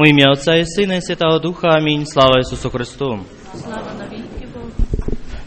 У ім'я Отця і Сина і Святого Духа. Амінь. Слава Ісусу Христу. Слава навіки Богу.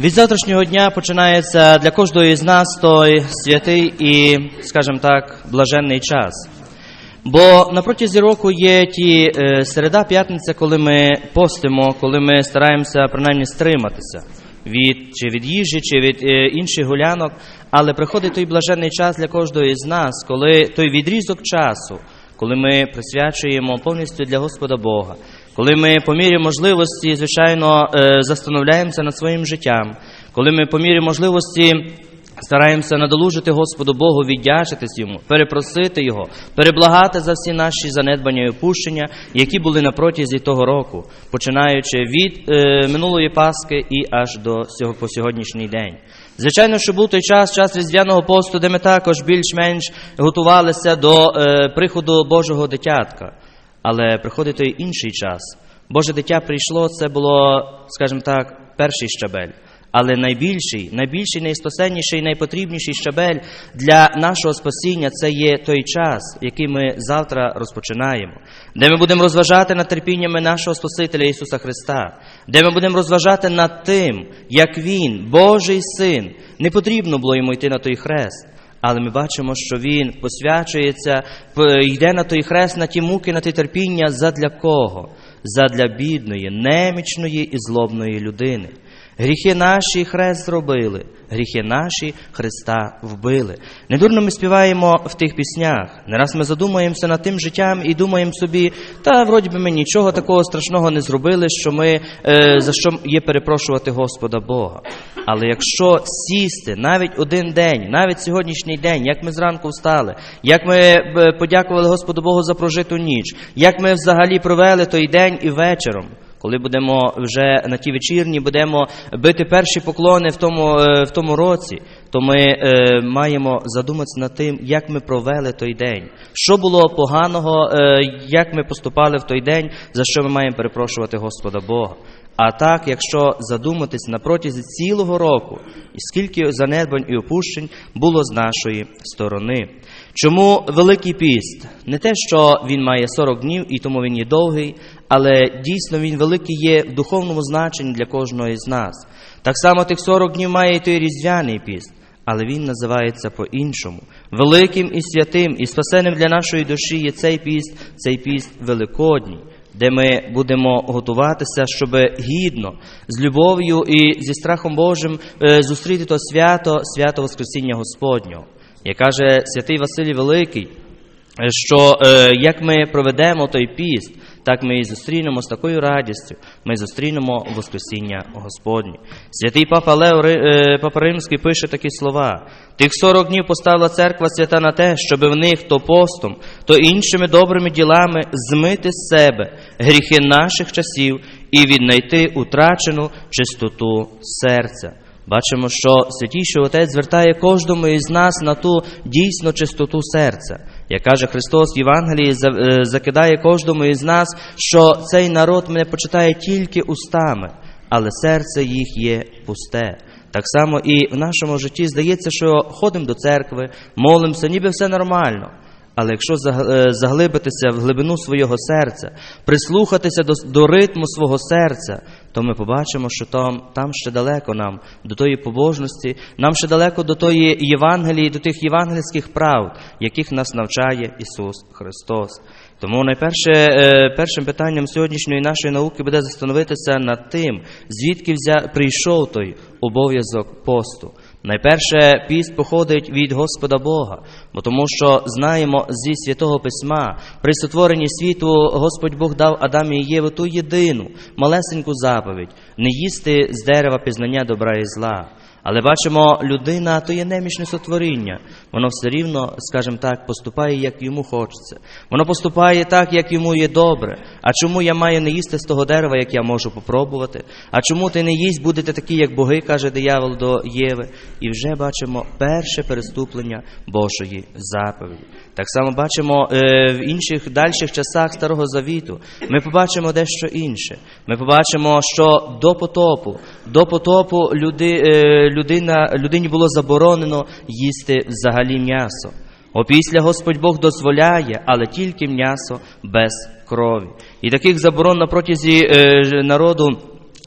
Від завтрашнього дня починається для кожного із нас той святий і, скажімо так, блаженний час. Бо на протязі року є ті середа, п'ятниця, коли ми постимо, коли ми стараємося принаймні стриматися від чи від їжі, чи від е, інших гулянок, але приходить той блаженний час для кожного із нас, коли той відрізок часу, коли ми присвячуємо повністю для Господа Бога, коли ми по мірі можливості, звичайно, е, застановляємося над своїм життям, коли ми по мірі можливості стараємося надолужити Господу Богу, віддячитись йому, перепросити Його, переблагати за всі наші занедбання і опущення, які були на протязі того року, починаючи від е, минулої Пасхи і аж до сього, по сьогоднішній день. Звичайно, що був той час, час Різдвяного посту, де ми також більш-менш готувалися до е, приходу Божого дитятка. Але приходить той інший час. Боже дитя прийшло, це було, скажімо так, перший щабель. Але найбільший, найбільший, найспасенніший, найпотрібніший щабель для нашого спасіння це є той час, який ми завтра розпочинаємо, де ми будемо розважати над терпіннями нашого Спасителя Ісуса Христа, де ми будемо розважати над тим, як Він, Божий Син, не потрібно було йому йти на той хрест. Але ми бачимо, що він посвячується, йде на той хрест, на ті муки, на ті терпіння задля кого? Задля бідної, немічної і злобної людини. Гріхи наші хрест зробили, гріхи наші Христа вбили. Недурно ми співаємо в тих піснях. Не раз ми задумаємося над тим життям і думаємо собі, та вроді би ми нічого такого страшного не зробили, що ми е, за що є перепрошувати Господа Бога. Але якщо сісти навіть один день, навіть сьогоднішній день, як ми зранку встали, як ми е, подякували Господу Богу за прожиту ніч, як ми взагалі провели той день і вечором. Коли будемо вже на ті вечірні, будемо бити перші поклони в тому, е, в тому році, то ми е, маємо задуматися над тим, як ми провели той день, що було поганого, е, як ми поступали в той день, за що ми маємо перепрошувати Господа Бога. А так, якщо задуматись на протязі цілого року, і скільки занедбань і опущень було з нашої сторони. Чому Великий піст? Не те, що він має 40 днів і тому він є довгий, але дійсно він великий є в духовному значенні для кожного із нас. Так само тих 40 днів має і той різдвяний піст, але він називається по-іншому. Великим і святим і спасеним для нашої душі є цей піст, цей піст великодній де ми будемо готуватися, щоб гідно, з любов'ю і зі страхом Божим е, зустріти то свято, свято Воскресіння Господнього. Як каже святий Василій Великий, е, що е, як ми проведемо той піст, так ми і зустрінемо з такою радістю, ми зустрінемо Воскресіння Господнє. Святий Папа Лео е, Папа Римський пише такі слова: тих 40 днів поставила церква свята на те, щоб в них то постом, то іншими добрими ділами змити з себе гріхи наших часів і віднайти утрачену чистоту серця. Бачимо, що святійший Отець звертає кожному із нас на ту дійсно чистоту серця. Як каже Христос в Євангелії, е, закидає кожному із нас, що цей народ мене почитає тільки устами, але серце їх є пусте. Так само і в нашому житті здається, що ходимо до церкви, молимося, ніби все нормально. Але якщо е, заглибитися в глибину свого серця, прислухатися до, до ритму свого серця, то ми побачимо, що там, там ще далеко нам до тої побожності, нам ще далеко до тої Євангелії, до тих євангельських правд, яких нас навчає Ісус Христос. Тому найперше е, першим питанням сьогоднішньої нашої науки буде застановитися над тим, звідки взя, прийшов той обов'язок посту. Найперше піст походить від Господа Бога, бо тому що знаємо зі святого письма, при сотворенні світу Господь Бог дав Адамі і Єву ту єдину малесеньку заповідь не їсти з дерева пізнання добра і зла. Але бачимо, людина то є немічне сотворіння. Воно все рівно, скажімо так, поступає, як йому хочеться. Воно поступає так, як йому є добре. А чому я маю не їсти з того дерева, як я можу попробувати? А чому ти не їсть, будете такі, як боги, каже диявол до Єви? І вже бачимо перше переступлення Божої заповіді. Так само бачимо е, в інших дальших часах Старого Завіту. Ми побачимо дещо інше. Ми побачимо, що до потопу, до потопу люди, е, людина, людині було заборонено їсти взагалі м'ясо. Опісля Господь Бог дозволяє, але тільки м'ясо без крові. І таких заборон на протязі е, народу.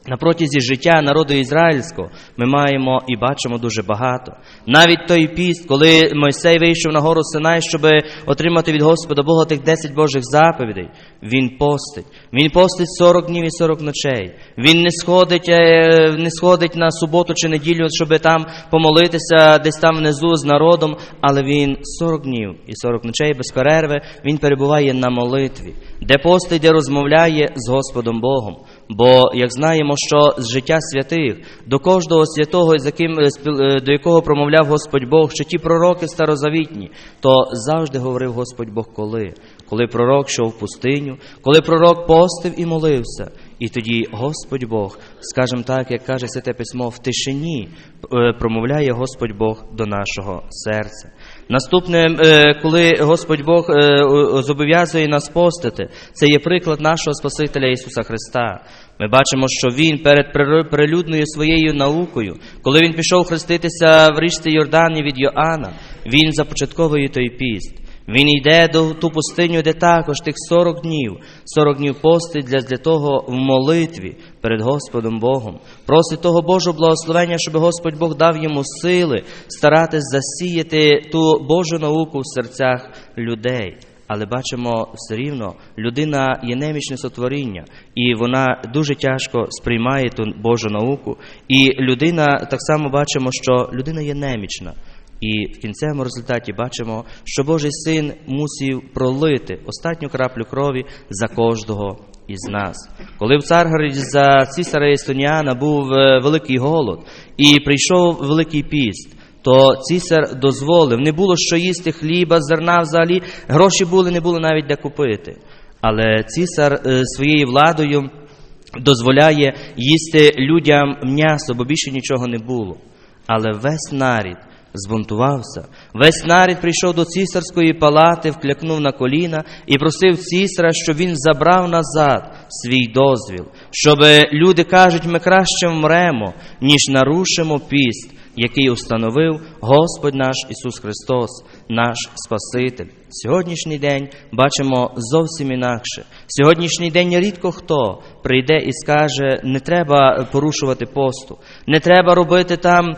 На протязі життя народу ізраїльського ми маємо і бачимо дуже багато. Навіть той піст, коли Мойсей вийшов на гору Синай, щоб отримати від Господа Бога тих 10 Божих заповідей, він постить. Він постить 40 днів і 40 ночей. Він не сходить, е, не сходить на суботу чи неділю, щоб там помолитися десь там внизу з народом, але він 40 днів і 40 ночей без перерви, він перебуває на молитві, де постить, де розмовляє з Господом Богом. Бо, як знаємо, що з життя святих до кожного святого, е, е, до якого промовляв Господь Бог, що ті пророки старозавітні, то завжди говорив Господь Бог коли? Коли пророк йшов в пустиню, коли пророк постив і молився. І тоді Господь Бог, скажімо так, як каже Святе Письмо, в тишині е, промовляє Господь Бог до нашого серця. Наступне, е, коли Господь Бог е, зобов'язує нас постити, це є приклад нашого Спасителя Ісуса Христа. Ми бачимо, що Він перед прилюдною своєю наукою, коли Він пішов хреститися в річці Йордані від Йоанна, Він започатковує той піст. Він йде до ту пустиню, де також тих 40 днів, 40 днів постить для, для того в молитві перед Господом Богом. Просить того Божого благословення, щоб Господь Бог дав йому сили старатись засіяти ту Божу науку в серцях людей. Але бачимо все рівно, людина є немічне сотворіння, і вона дуже тяжко сприймає ту Божу науку. І людина так само бачимо, що людина є немічна. І в кінцевому результаті бачимо, що Божий син мусів пролити останню краплю крові за кожного із нас. Коли в Царгороді за цісара Естоніана був е, великий голод і прийшов великий піст, то цісар дозволив, не було що їсти хліба, зерна взагалі, гроші були, не було навіть де купити. Але цісар е, своєю владою дозволяє їсти людям м'ясо, бо більше нічого не було. Але весь нарід збунтувався. Весь нарід прийшов до цісарської палати, вклякнув на коліна і просив цісара, щоб він забрав назад свій дозвіл, щоб люди кажуть, ми краще вмремо, ніж нарушимо піст, який установив Господь наш Ісус Христос, наш Спаситель. Сьогоднішній день бачимо зовсім інакше. Сьогоднішній день рідко хто прийде і скаже, не треба порушувати посту, не треба робити там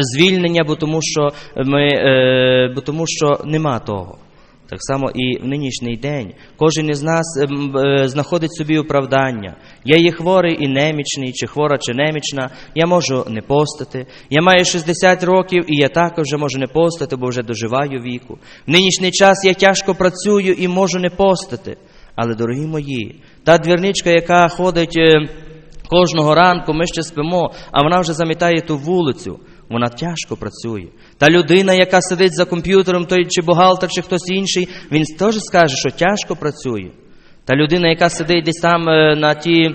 звільнення, бо тому що ми, е, бо тому що нема того. Так само і в нинішній день кожен із нас ем, е, знаходить собі оправдання. Я є хворий і немічний, чи хвора, чи немічна, я можу не постати. Я маю 60 років, і я також вже можу не постати, бо вже доживаю віку. В нинішній час я тяжко працюю і можу не постати. Але, дорогі мої, та двірничка, яка ходить е, кожного ранку, ми ще спимо, а вона вже замітає ту вулицю. Вона тяжко працює. Та людина, яка сидить за комп'ютером, той чи бухгалтер, чи хтось інший, він теж скаже, що тяжко працює. Та людина, яка сидить десь там е, на ті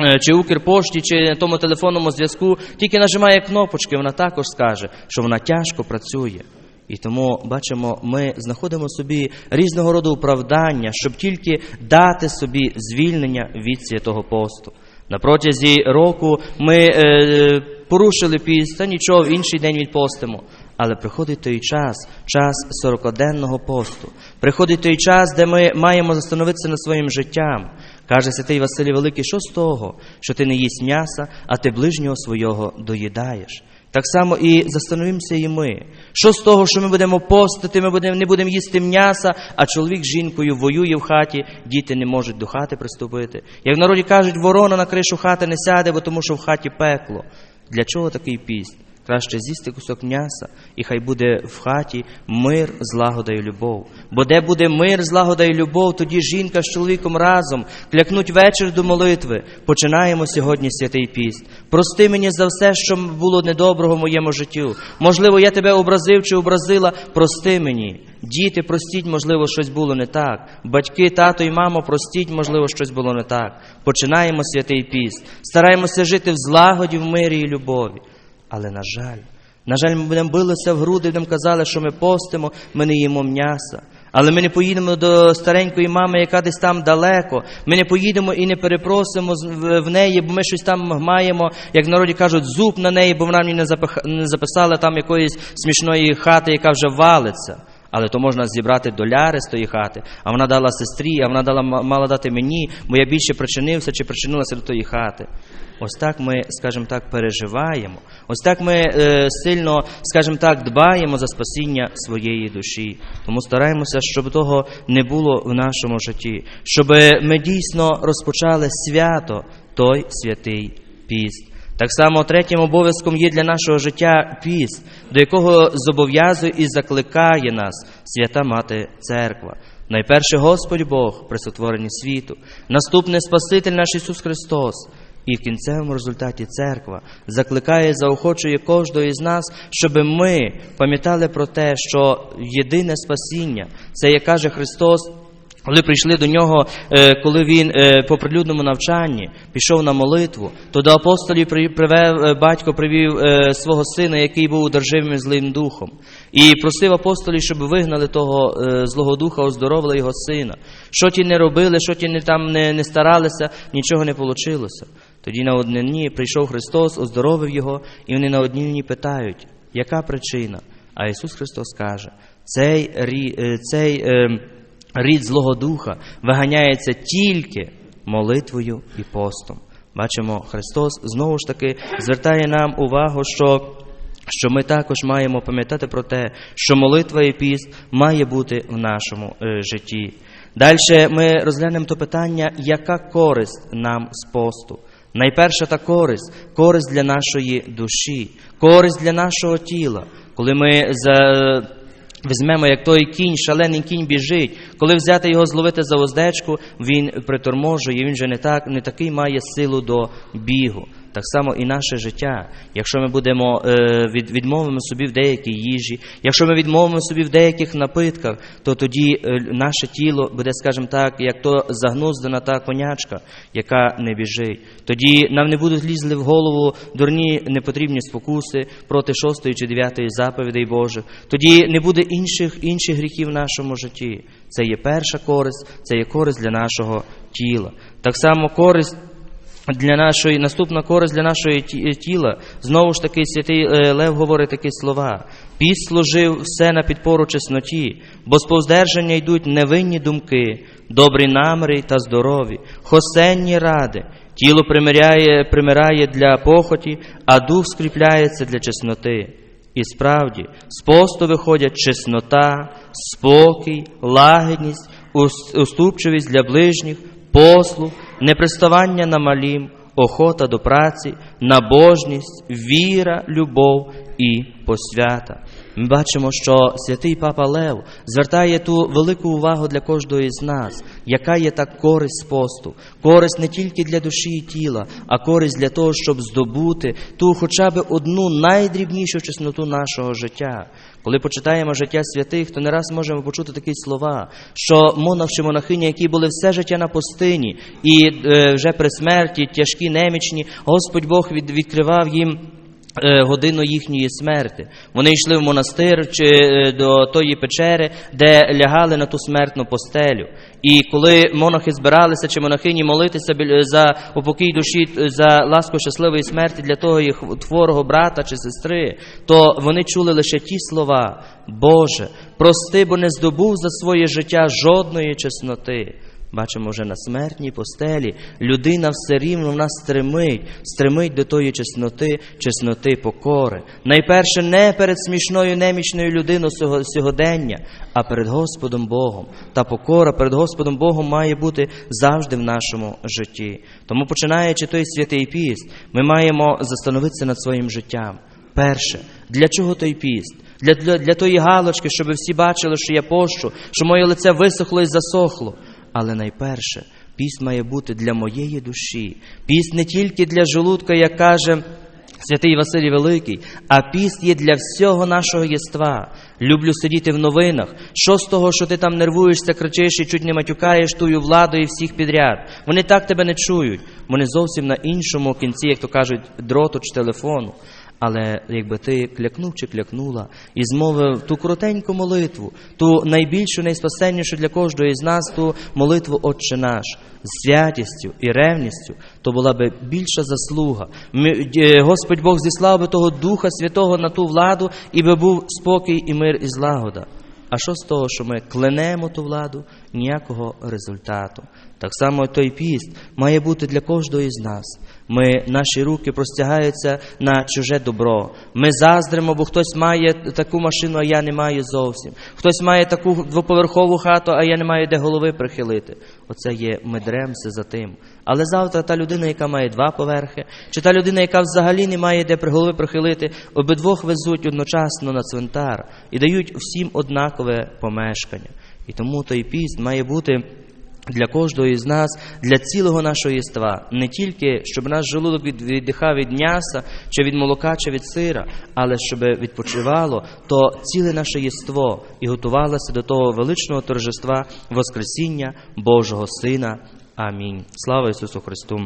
е, чи Укрпошті, чи на тому телефонному зв'язку, тільки нажимає кнопочки, вона також скаже, що вона тяжко працює. І тому бачимо, ми знаходимо собі різного роду оправдання, щоб тільки дати собі звільнення від святого посту. На протязі року ми е, порушили піст, та нічого, в інший день відпостимо. Але приходить той час, час сорокоденного посту. Приходить той час, де ми маємо застановитися над своїм життям. Каже святий Василій Великий, що з того, що ти не їсть м'яса, а ти ближнього свого доїдаєш. Так само і застановимося і ми. Що з того, що ми будемо постити, ми будемо, не будемо їсти м'яса, а чоловік з жінкою воює в хаті, діти не можуть до хати приступити. Як в народі кажуть, ворона на кришу хати не сяде, бо тому що в хаті пекло. Для чого такий піст? Краще з'їсти кусок м'яса, і хай буде в хаті мир, злагода і любов. Бо де буде мир, злагода і любов, тоді жінка з чоловіком разом клякнуть вечір до молитви. Починаємо сьогодні святий піст. Прости мені за все, що було недоброго в моєму життю. Можливо, я тебе образив чи образила. Прости мені. Діти, простіть, можливо, щось було не так. Батьки, тато і мамо, простіть, можливо, щось було не так. Починаємо святий піст. Стараємося жити в злагоді, в мирі і любові. Але, на жаль, на жаль, ми будемо билися в груди, будемо казали, що ми постимо, ми не їмо м'яса. Але ми не поїдемо до старенької мами, яка десь там далеко. Ми не поїдемо і не перепросимо в- неї, бо ми щось там маємо, як в народі кажуть, зуб на неї, бо вона мені не не записала там якоїсь смішної хати, яка вже валиться. Але то можна зібрати доляри з тої хати, а вона дала сестрі, а вона дала, мала дати мені, бо я більше причинився чи причинилася до тої хати. Ось так ми, скажімо так, переживаємо. Ось так ми е, сильно, скажімо так, дбаємо за спасіння своєї душі. Тому стараємося, щоб того не було в нашому житті, щоб ми дійсно розпочали свято той святий піст. Так само третім обов'язком є для нашого життя піст, до якого зобов'язує і закликає нас свята Мати Церква. Найперше Господь Бог при сотворенні світу, наступне Спаситель наш Ісус Христос. І в кінцевому результаті церква закликає, заохочує кожного із нас, щоб ми пам'ятали про те, що єдине спасіння це, як каже Христос, коли прийшли до нього, е, коли він е, по прилюдному навчанні пішов на молитву, то до апостолів при- привев е, батько привів свого сина, який був одержимим злим духом, і просив апостолів, щоб вигнали того злого духа, оздоровили його сина. Що ті не робили, що ті не там не, не старалися, нічого не вийшло. Тоді на однині прийшов Христос, оздоровив його, і вони на однині питають, яка причина? А Ісус Христос каже, цей, е, цей е, рід Злого Духа виганяється тільки молитвою і постом. Бачимо, Христос знову ж таки звертає нам увагу, що, що ми також маємо пам'ятати про те, що молитва і піст має бути в нашому е, житті. Далі ми розглянемо то питання, яка користь нам з посту. Найперша та користь користь для нашої душі, користь для нашого тіла. Коли ми за, візьмемо, як той кінь, шалений кінь біжить, коли взяти його зловити за оздечку, він приторможує, він вже не так, не такий має силу до бігу. Так само і наше життя. Якщо ми будемо е, від, відмовимо собі в деякій їжі, якщо ми відмовимо собі в деяких напитках, то тоді е, наше тіло буде, скажімо так, як то загнуздана та конячка, яка не біжить. Тоді нам не будуть лізли в голову дурні непотрібні спокуси проти шостої чи дев'ятої заповідей Божих. Тоді не буде інших інших гріхів в нашому житті. Це є перша користь, це є користь для нашого тіла. Так само користь для нашої наступна користь для нашої ті- тіла. Знову ж таки, святий е, Лев говорить такі слова: піст служив все на підпору чесноті, бо з повздержання йдуть невинні думки, добрі наміри та здорові, хосенні ради. Тіло примиряє, примирає для похоті, а дух скріпляється для чесноти. І справді, з посту виходять чеснота, спокій, лагідність, уступчивість для ближніх, послуг, неприставання на малім, охота до праці, набожність, віра, любов і посвята. Ми бачимо, що святий Папа Лев звертає ту велику увагу для кожного із нас, яка є та користь посту. Користь не тільки для душі і тіла, а користь для того, щоб здобути ту хоча б одну найдрібнішу чесноту нашого життя. Коли почитаємо життя святих, то не раз можемо почути такі слова, що монах чи монахиня, які були все життя на пустині, і е, вже при смерті, тяжкі, немічні, Господь Бог від, відкривав їм. Е, Годину їхньої смерти. Вони йшли в монастир чи е, до тої печери, де лягали на ту смертну постелю. І коли монахи збиралися чи монахині молитися за упокій душі, е, за ласку щасливої смерті для того їх творого брата чи сестри, то вони чули лише ті слова: Боже, прости, бо не здобув за своє життя жодної чесноти. Бачимо вже на смертній постелі, людина все рівно в нас стремить, стремить до тої чесноти, чесноти покори. Найперше не перед смішною немічною людиною сьогодення, а перед Господом Богом. Та покора перед Господом Богом має бути завжди в нашому житті. Тому, починаючи той святий піст, ми маємо застановитися над своїм життям. Перше, для чого той піст? Для, для, для тої галочки, щоб всі бачили, що я пощу, що моє лице висохло і засохло. Але найперше, піст має бути для моєї душі. Піст не тільки для желудка, як каже святий Василій Великий, а піст є для всього нашого єства. Люблю сидіти в новинах. Що з того, що ти там нервуєшся, кричиш і чуть не матюкаєш тую владу і всіх підряд? Вони так тебе не чують. Вони зовсім на іншому кінці, як то кажуть, дроту чи телефону. Але якби ти клякнув чи клякнула і змовив ту коротеньку молитву, ту найбільшу, найспасеннішу для кожного із нас, ту молитву Отче наш з святістю і ревністю, то була би більша заслуга. Е, Господь Бог зіслав би того Духа Святого на ту владу, і би був спокій і мир і злагода. А що з того, що ми кленемо ту владу, ніякого результату. Так само той піст має бути для кожного із нас. Ми, наші руки простягаються на чуже добро. Ми заздримо, бо хтось має таку машину, а я не маю зовсім. Хтось має таку двоповерхову хату, а я не маю де голови прихилити. Оце є ми дремся за тим. Але завтра та людина, яка має два поверхи, чи та людина, яка взагалі не має де голови прихилити, обидвох везуть одночасно на цвинтар і дають всім однакове помешкання. І тому той піст має бути для кожного із нас, для цілого нашого єства, не тільки щоб наш желудок від- віддихав від м'яса, чи від молока, чи від сира, але щоб відпочивало то ціле наше єство і готувалося до того величного торжества Воскресіння Божого Сина. Амінь. Слава Ісусу Христу!